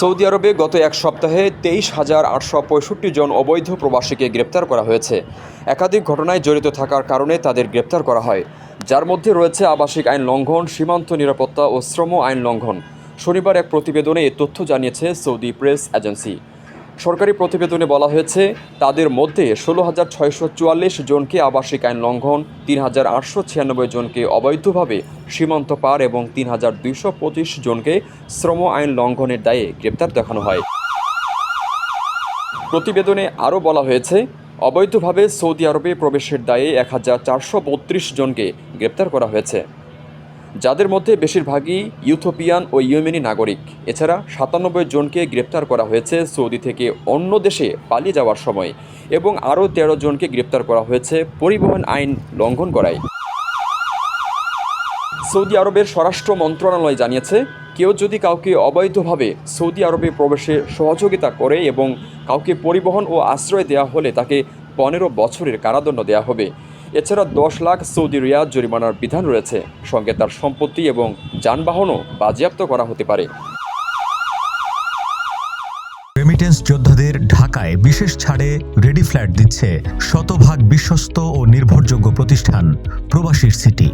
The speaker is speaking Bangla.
সৌদি আরবে গত এক সপ্তাহে তেইশ হাজার আটশো পঁয়ষট্টি জন অবৈধ প্রবাসীকে গ্রেপ্তার করা হয়েছে। একাধিক ঘটনায় জড়িত থাকার কারণে তাদের গ্রেপ্তার করা হয়। যার মধ্যে রয়েছে আবাসিক আইন লঙ্ঘন, সীমান্ত নিরাপত্তা ও শ্রম আইন লঙ্ঘন। শনিবার এক প্রতিবেদনে এ তথ্য জানিয়েছে সৌদি প্রেস এজেন্সি। সরকারি প্রতিবেদনে বলা হয়েছে, তাদের মধ্যে ষোলো হাজার ছয়শো চুয়াল্লিশ জনকে আবাসিক আইন লঙ্ঘন তিন হাজার আটশো ছিয়ানব্বই জনকে অবৈধভাবে সীমান্ত পার এবং তিন হাজার দুইশো পঁচিশ জনকে শ্রম আইন লঙ্ঘনের দায়ে গ্রেপ্তার দেখানো হয়। প্রতিবেদনে আরও বলা হয়েছে, অবৈধভাবে সৌদি আরবে প্রবেশের দায়ে এক হাজার চারশো বত্রিশ জনকে গ্রেপ্তার করা হয়েছে। যাদের মধ্যে বেশিরভাগই ইউথোপিয়ান ও ইয়েমেনি নাগরিক। এছাড়া সাতানব্বই জনকে গ্রেপ্তার করা হয়েছে সৌদি থেকে অন্য দেশে পালিয়ে যাওয়ার সময় এবং আরও তেরো জনকে গ্রেপ্তার করা হয়েছে পরিবহন আইন লঙ্ঘন করায়। সৌদি আরবের স্বরাষ্ট্র মন্ত্রণালয় জানিয়েছে, কেউ যদি কাউকে অবৈধভাবে সৌদি আরবে প্রবেশে সহযোগিতা করে এবং কাউকে পরিবহন ও আশ্রয় দেওয়া হলে তাকে পনেরো বছরের কারাদণ্ড দেওয়া হবে। এছাড়া দশ লাখ সৌদি রিয়াদ জরিমানার বিধান রয়েছে। সঙ্গে তার সম্পত্তি এবং যানবাহনও বাজেয়াপ্ত করা হতে পারে। রেমিটেন্স যোদ্ধাদের ঢাকায় বিশেষ ছাড়ে রেডি ফ্ল্যাট দিচ্ছে শতভাগ বিশ্বস্ত ও নির্ভরযোগ্য প্রতিষ্ঠান প্রবাসীর সিটি